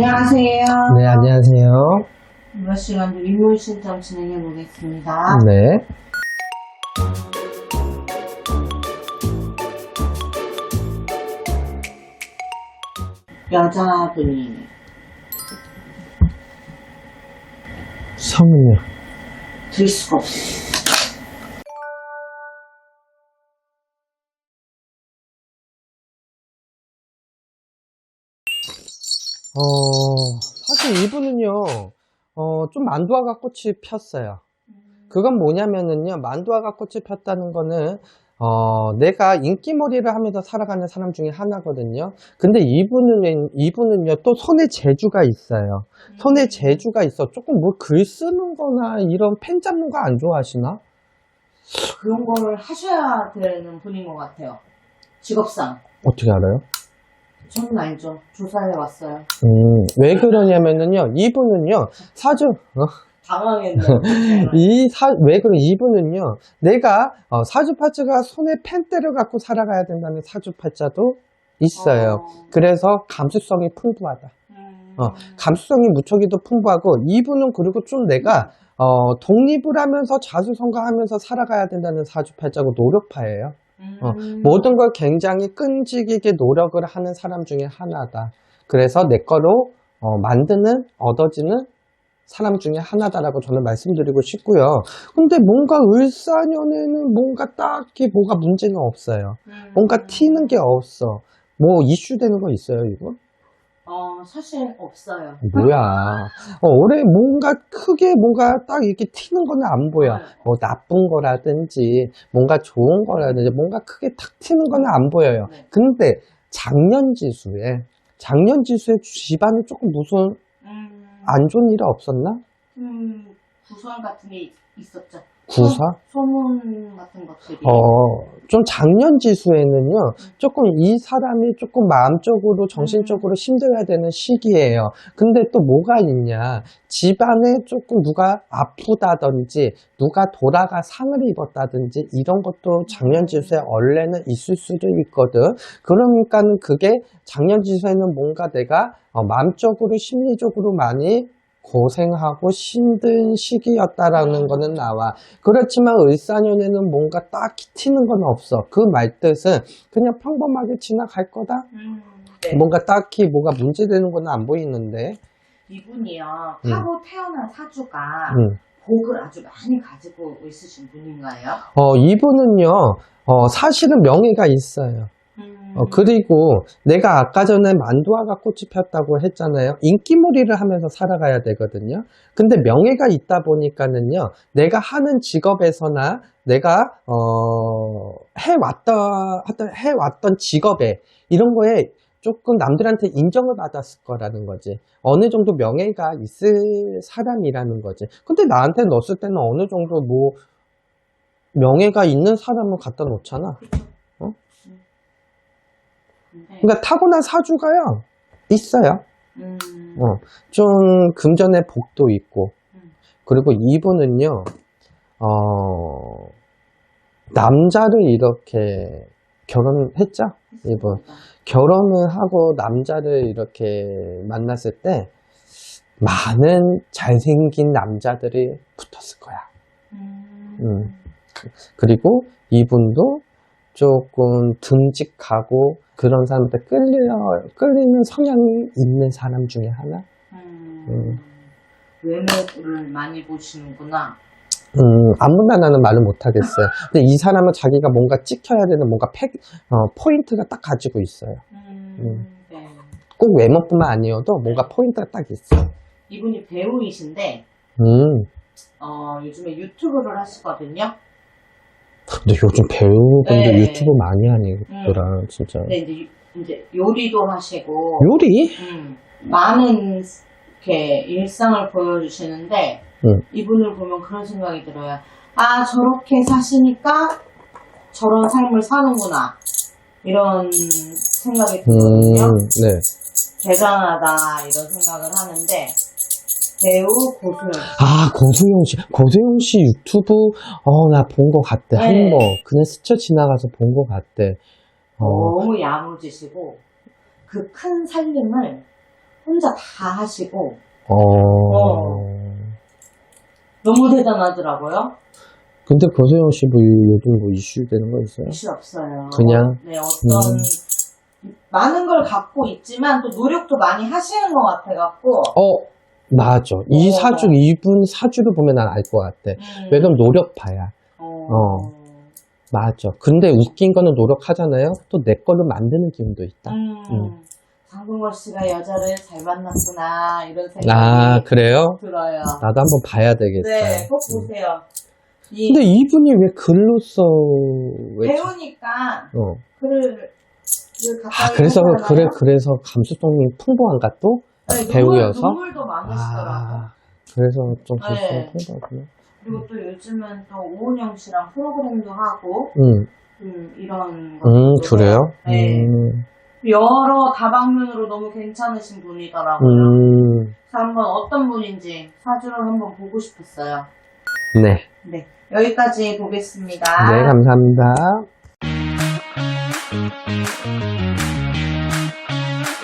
안녕하세요. 네, 안녕하세요. 이번 시간 도 인물 신청 진행해 보겠습니다. 네. 여자분이 성은요. 들 수가 없어요. 어, 사실 이분은요, 어, 좀 만두화가 꽃이 폈어요. 그건 뭐냐면은요, 만두화가 꽃이 폈다는 거는, 어, 내가 인기몰이를 하면서 살아가는 사람 중에 하나거든요. 근데 이분은, 이분은요, 또 손에 재주가 있어요. 손에 재주가 있어. 조금 뭐 글 쓰는 거나 이런 펜 잡는 거 안 좋아하시나? 그런 걸 하셔야 되는 분인 것 같아요. 직업상. 어떻게 알아요? 저는 알죠. 조사해 왔어요. 음, 왜 그러냐면은요, 이분은요, 사주, 어? 당황했네. 이 사, 왜 그래, 이분은요, 내가, 어, 사주 팔자가 손에 펜대를 갖고 살아가야 된다는 사주 팔자도 있어요. 어. 그래서 감수성이 풍부하다. 음. 어, 감수성이 무척이도 풍부하고, 이분은 그리고 좀 내가, 어, 독립을 하면서 자수성가하면서 살아가야 된다는 사주 팔자고 노력파예요. 어, 음. 모든 걸 굉장히 끈질기게 노력을 하는 사람 중에 하나다. 그래서 내 거로 어, 만드는, 얻어지는 사람 중에 하나다라고 저는 말씀드리고 싶고요. 근데 뭔가 을사년에는 뭔가 딱히 뭐가 문제가 없어요. 음. 뭔가 튀는 게 없어. 뭐 이슈 되는 거 있어요, 이거? 어, 사실 없어요. 뭐야. 어, 올해 뭔가 크게 뭔가 딱 이렇게 튀는 거는 안 보여. 네. 뭐 나쁜 거라든지 뭔가 좋은 거라든지 뭔가 크게 탁 튀는 거는 안 보여요. 네. 근데 작년 지수에 작년 지수에 집안에 조금 무슨 음. 안 좋은 일이 없었나? 음, 구설 같은 게 있었죠. 구사? 소 문 같은 것들이. 어, 좀 작년 지수에는요, 조금 이 사람이 조금 마음적으로, 정신적으로 힘들어야 되는 시기예요. 근데 또 뭐가 있냐. 집안에 조금 누가 아프다든지, 누가 돌아가 상을 입었다든지, 이런 것도 작년 지수에 원래는 있을 수도 있거든. 그러니까는 그게 작년 지수에는 뭔가 내가 어, 마음적으로, 심리적으로 많이 고생하고 힘든 시기였다라는 거는 나와. 그렇지만 을사년에는 뭔가 딱히 튀는 건 없어. 그 말뜻은 그냥 평범하게 지나갈 거다? 음, 네. 뭔가 딱히 뭐가 문제되는 건 안 보이는데. 이분이요, 음. 하고 태어난 사주가 음. 복을 아주 많이 가지고 있으신 분인가요? 어, 이분은요, 어, 사실은 명예가 있어요. 음. 어, 그리고 내가 아까 전에 만두화가 꽃이 폈다고 했잖아요. 인기몰이를 하면서 살아가야 되거든요. 근데 명예가 있다 보니까는요, 내가 하는 직업에서나 내가, 어, 해왔던, 해왔던 직업에, 이런 거에 조금 남들한테 인정을 받았을 거라는 거지. 어느 정도 명예가 있을 사람이라는 거지. 근데 나한테 넣었을 때는 어느 정도 뭐, 명예가 있는 사람을 갖다 놓잖아. 근데, 그러니까 타고난 사주가요 있어요. 음, 어, 좀 금전의 복도 있고 음. 그리고 이분은요 어, 남자를 이렇게 결혼했죠. 이분 결혼을 하고 남자를 이렇게 만났을 때 많은 잘생긴 남자들이 붙었을 거야. 음. 음. 그리고 이분도 조금 듬직하고 그런 사람한테 끌려, 끌리는 성향이 있는 사람 중에 하나? 음. 음. 외모를 많이 보시는구나. 음, 아무나나는 말을 못하겠어요. 근데 이 사람은 자기가 뭔가 찍혀야 되는 뭔가 팩, 어, 포인트가 딱 가지고 있어요. 음, 음. 네. 꼭 외모뿐만 아니어도 뭔가 포인트가 딱 있어. 이분이 배우이신데, 음, 어, 요즘에 유튜브를 하시거든요. 근데 요즘 배우분들 네. 유튜브 많이 하니더라, 진짜. 근데 이제, 유- 이제 요리도 하시고, 요리? 음, 많은 이렇게 일상을 보여주시는데 음. 이분을 보면 그런 생각이 들어요. 아 저렇게 사시니까 저런 삶을 사는구나 이런 생각이 음, 들거든요. 네. 대단하다 이런 생각을 하는데 배우 고소영 씨. 아, 고소영 씨. 고소영 씨 유튜브, 어, 나본것 같대. 네. 한 번. 그냥 스쳐 지나가서 본것 같대. 어, 너무 야무지시고 그 큰 살림을 혼자 다 하시고 어. 어. 너무 대단하더라고요. 근데 고세영 씨 뭐 요즘 뭐 이슈 되는 거 있어요? 이슈 없어요. 그냥? 네, 어떤 음. 많은 걸 갖고 있지만 또 노력도 많이 하시는 것 같아갖고. 어, 맞아. 이 어. 사주, 이분 사주를 보면 난 알 것 같아. 음. 왜냐면 노력파야. 어. 어. 맞아. 근데 웃긴 거는 노력하잖아요. 또 내 걸로 만드는 기분도 있다. 음. 음. 장동건 씨가 여자를 잘 만났구나 이런 생각이 아, 그래요? 들어요. 나도 한번 봐야 되겠다. 네, 꼭 음. 보세요. 이 근데 이분이 왜 글로 써? 왜? 자- 배우니까 어. 글을 아, 그래서. 그래, 그래서 감수성이 풍부한가 또? 네, 배우여서? 눈물, 눈물 도 많으시더라고. 아, 그래서 좀 네. 풍부하구나. 그리고 또 요즘은 또 오은영 씨랑 프로그램도 하고 음, 음, 이런 음, 것도 그래요? 네. 음, 여러 다방면으로 너무 괜찮으신 분이더라고요. 음, 그래서 한번 어떤 분인지 사주를 한번 보고 싶었어요. 네. 네, 여기까지 보겠습니다. 네, 감사합니다.